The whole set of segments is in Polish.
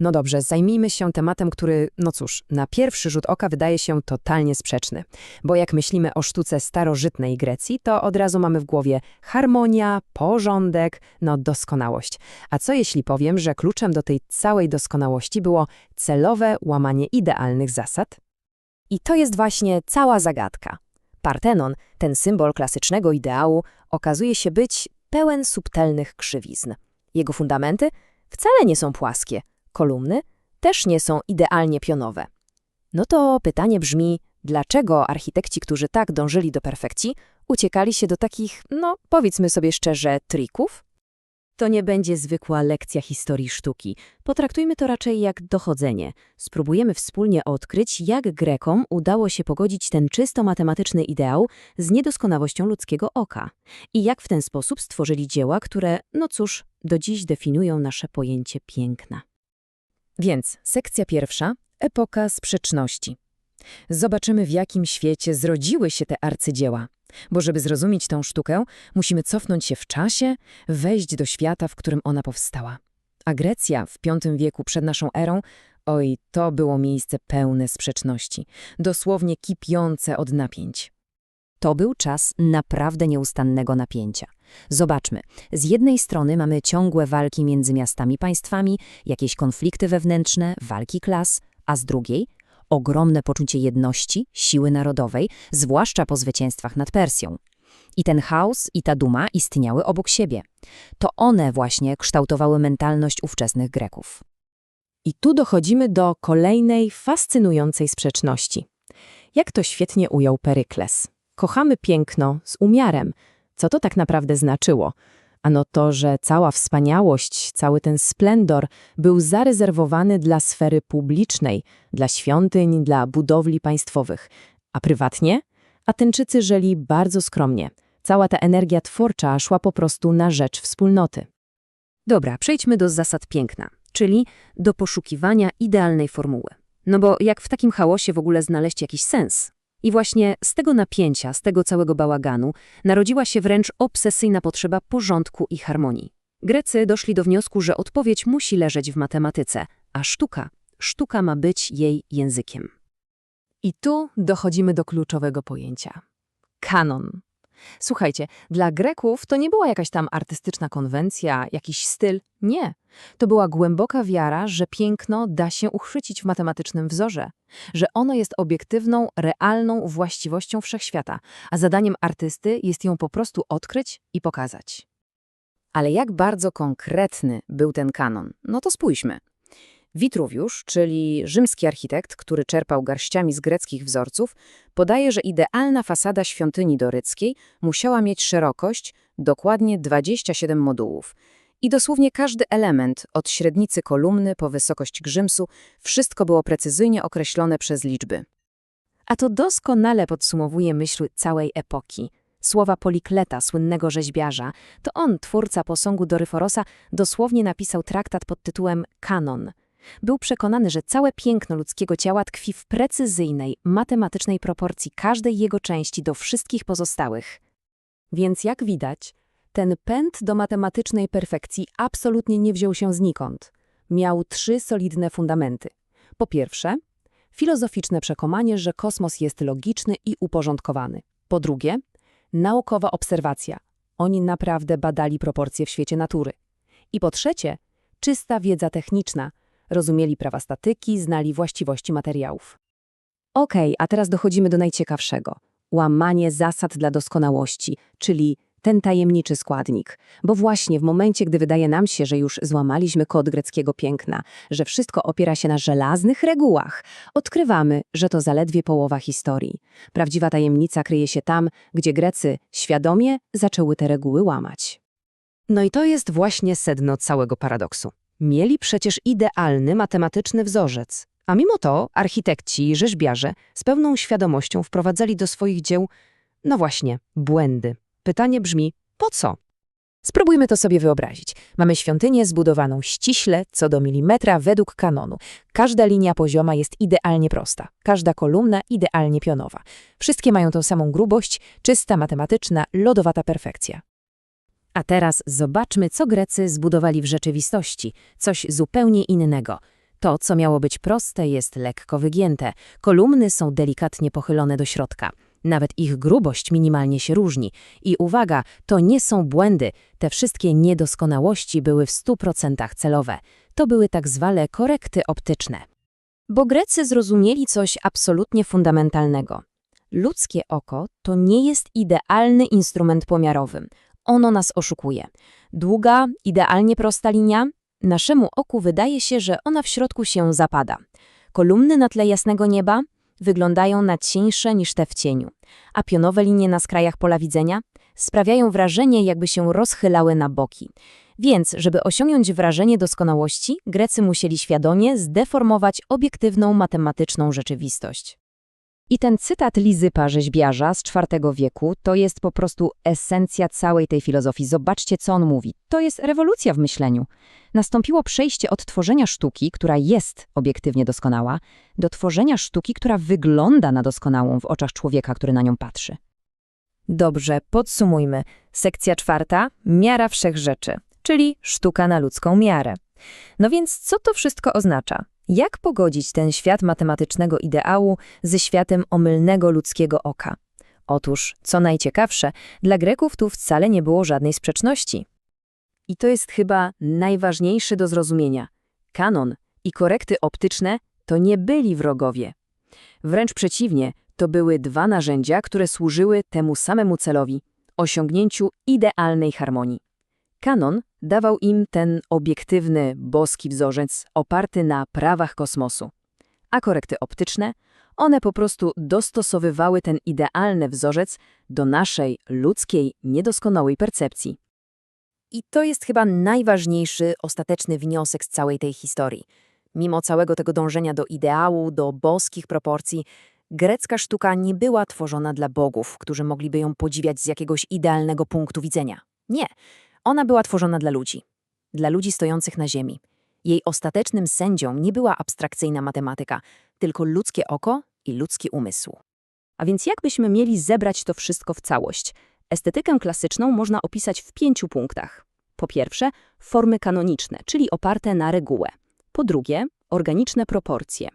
No dobrze, zajmijmy się tematem, który, no cóż, na pierwszy rzut oka wydaje się totalnie sprzeczny. Bo jak myślimy o sztuce starożytnej Grecji, to od razu mamy w głowie harmonia, porządek, no doskonałość. A co jeśli powiem, że kluczem do tej całej doskonałości było celowe łamanie idealnych zasad? I to jest właśnie cała zagadka. Partenon, ten symbol klasycznego ideału, okazuje się być pełen subtelnych krzywizn. Jego fundamenty wcale nie są płaskie, kolumny też nie są idealnie pionowe. No to pytanie brzmi, dlaczego architekci, którzy tak dążyli do perfekcji, uciekali się do takich, no powiedzmy sobie szczerze, trików? To nie będzie zwykła lekcja historii sztuki. Potraktujmy to raczej jak dochodzenie. Spróbujemy wspólnie odkryć, jak Grekom udało się pogodzić ten czysto matematyczny ideał z niedoskonałością ludzkiego oka i jak w ten sposób stworzyli dzieła, które, no cóż, do dziś definiują nasze pojęcie piękna. Więc sekcja pierwsza – epoka sprzeczności. Zobaczymy, w jakim świecie zrodziły się te arcydzieła. Bo żeby zrozumieć tą sztukę, musimy cofnąć się w czasie, wejść do świata, w którym ona powstała. A Grecja w V wieku przed naszą erą, oj, to było miejsce pełne sprzeczności, dosłownie kipiące od napięć. To był czas naprawdę nieustannego napięcia. Zobaczmy, z jednej strony mamy ciągłe walki między miastami państwami, jakieś konflikty wewnętrzne, walki klas, a z drugiej ogromne poczucie jedności, siły narodowej, zwłaszcza po zwycięstwach nad Persją. I ten chaos i ta duma istniały obok siebie. To one właśnie kształtowały mentalność ówczesnych Greków. I tu dochodzimy do kolejnej fascynującej sprzeczności. Jak to świetnie ujął Perykles. Kochamy piękno z umiarem. Co to tak naprawdę znaczyło? Ano to, że cała wspaniałość, cały ten splendor był zarezerwowany dla sfery publicznej, dla świątyń, dla budowli państwowych. A prywatnie? Ateńczycy żyli bardzo skromnie. Cała ta energia twórcza szła po prostu na rzecz wspólnoty. Dobra, przejdźmy do zasad piękna, czyli do poszukiwania idealnej formuły. No bo jak w takim chaosie w ogóle znaleźć jakiś sens? I właśnie z tego napięcia, z tego całego bałaganu narodziła się wręcz obsesyjna potrzeba porządku i harmonii. Grecy doszli do wniosku, że odpowiedź musi leżeć w matematyce, a sztuka, sztuka ma być jej językiem. I tu dochodzimy do kluczowego pojęcia. Kanon. Słuchajcie, dla Greków to nie była jakaś tam artystyczna konwencja, jakiś styl. Nie. To była głęboka wiara, że piękno da się uchwycić w matematycznym wzorze, że ono jest obiektywną, realną właściwością wszechświata, a zadaniem artysty jest ją po prostu odkryć i pokazać. Ale jak bardzo konkretny był ten kanon? No to spójrzmy. Witruwiusz, czyli rzymski architekt, który czerpał garściami z greckich wzorców, podaje, że idealna fasada świątyni doryckiej musiała mieć szerokość dokładnie 27 modułów. I dosłownie każdy element, od średnicy kolumny po wysokość grzymsu, wszystko było precyzyjnie określone przez liczby. A to doskonale podsumowuje myśl całej epoki. Słowa Polikleta, słynnego rzeźbiarza, to on, twórca posągu Doryforosa, dosłownie napisał traktat pod tytułem Kanon – był przekonany, że całe piękno ludzkiego ciała tkwi w precyzyjnej, matematycznej proporcji każdej jego części do wszystkich pozostałych. Więc jak widać, ten pęd do matematycznej perfekcji absolutnie nie wziął się znikąd. Miał trzy solidne fundamenty. Po pierwsze, filozoficzne przekonanie, że kosmos jest logiczny i uporządkowany. Po drugie, naukowa obserwacja. Oni naprawdę badali proporcje w świecie natury. I po trzecie, czysta wiedza techniczna – rozumieli prawa statyki, znali właściwości materiałów. Okej, okay, a teraz dochodzimy do najciekawszego. Łamanie zasad dla doskonałości, czyli ten tajemniczy składnik. Bo właśnie w momencie, gdy wydaje nam się, że już złamaliśmy kod greckiego piękna, że wszystko opiera się na żelaznych regułach, odkrywamy, że to zaledwie połowa historii. Prawdziwa tajemnica kryje się tam, gdzie Grecy świadomie zaczęły te reguły łamać. No i to jest właśnie sedno całego paradoksu. Mieli przecież idealny matematyczny wzorzec, a mimo to architekci i rzeźbiarze z pełną świadomością wprowadzali do swoich dzieł, no właśnie, błędy. Pytanie brzmi, po co? Spróbujmy to sobie wyobrazić. Mamy świątynię zbudowaną ściśle, co do milimetra według kanonu. Każda linia pozioma jest idealnie prosta, każda kolumna idealnie pionowa. Wszystkie mają tą samą grubość, czysta, matematyczna, lodowata perfekcja. A teraz zobaczmy, co Grecy zbudowali w rzeczywistości, coś zupełnie innego. To, co miało być proste, jest lekko wygięte. Kolumny są delikatnie pochylone do środka. Nawet ich grubość minimalnie się różni. I uwaga, to nie są błędy. Te wszystkie niedoskonałości były w 100% celowe. To były tak zwane korekty optyczne. Bo Grecy zrozumieli coś absolutnie fundamentalnego. Ludzkie oko to nie jest idealny instrument pomiarowy. Ono nas oszukuje. Długa, idealnie prosta linia? Naszemu oku wydaje się, że ona w środku się zapada. Kolumny na tle jasnego nieba wyglądają na cieńsze niż te w cieniu, a pionowe linie na skrajach pola widzenia sprawiają wrażenie, jakby się rozchylały na boki. Więc, żeby osiągnąć wrażenie doskonałości, Grecy musieli świadomie zdeformować obiektywną matematyczną rzeczywistość. I ten cytat Lizypa rzeźbiarza z IV wieku to jest po prostu esencja całej tej filozofii. Zobaczcie, co on mówi. To jest rewolucja w myśleniu. Nastąpiło przejście od tworzenia sztuki, która jest obiektywnie doskonała, do tworzenia sztuki, która wygląda na doskonałą w oczach człowieka, który na nią patrzy. Dobrze, podsumujmy. Sekcja czwarta – miara wszechrzeczy, czyli sztuka na ludzką miarę. No więc co to wszystko oznacza? Jak pogodzić ten świat matematycznego ideału ze światem omylnego ludzkiego oka? Otóż, co najciekawsze, dla Greków tu wcale nie było żadnej sprzeczności. I to jest chyba najważniejsze do zrozumienia. Kanon i korekty optyczne to nie byli wrogowie. Wręcz przeciwnie, to były dwa narzędzia, które służyły temu samemu celowi osiągnięciu idealnej harmonii. Kanon dawał im ten obiektywny, boski wzorzec oparty na prawach kosmosu. A korekty optyczne, one po prostu dostosowywały ten idealny wzorzec do naszej, ludzkiej, niedoskonałej percepcji. I to jest chyba najważniejszy, ostateczny wniosek z całej tej historii. Mimo całego tego dążenia do ideału, do boskich proporcji, grecka sztuka nie była tworzona dla bogów, którzy mogliby ją podziwiać z jakiegoś idealnego punktu widzenia. Nie, ona była tworzona dla ludzi. Dla ludzi stojących na ziemi. Jej ostatecznym sędzią nie była abstrakcyjna matematyka, tylko ludzkie oko i ludzki umysł. A więc jakbyśmy mieli zebrać to wszystko w całość? Estetykę klasyczną można opisać w pięciu punktach. Po pierwsze, formy kanoniczne, czyli oparte na regułę. Po drugie, organiczne proporcje.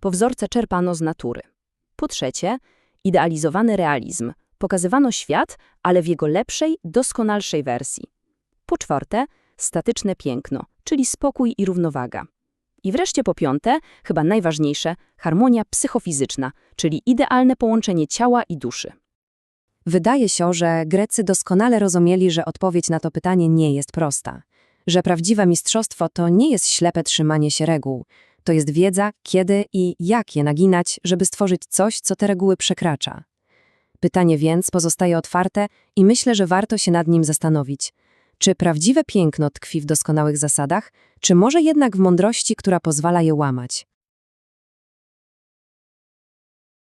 Po wzorce czerpano z natury. Po trzecie, idealizowany realizm. Pokazywano świat, ale w jego lepszej, doskonalszej wersji. Po czwarte, statyczne piękno, czyli spokój i równowaga. I wreszcie po piąte, chyba najważniejsze, harmonia psychofizyczna, czyli idealne połączenie ciała i duszy. Wydaje się, że Grecy doskonale rozumieli, że odpowiedź na to pytanie nie jest prosta. Że prawdziwe mistrzostwo to nie jest ślepe trzymanie się reguł. To jest wiedza, kiedy i jak je naginać, żeby stworzyć coś, co te reguły przekracza. Pytanie więc pozostaje otwarte i myślę, że warto się nad nim zastanowić. Czy prawdziwe piękno tkwi w doskonałych zasadach, czy może jednak w mądrości, która pozwala je łamać?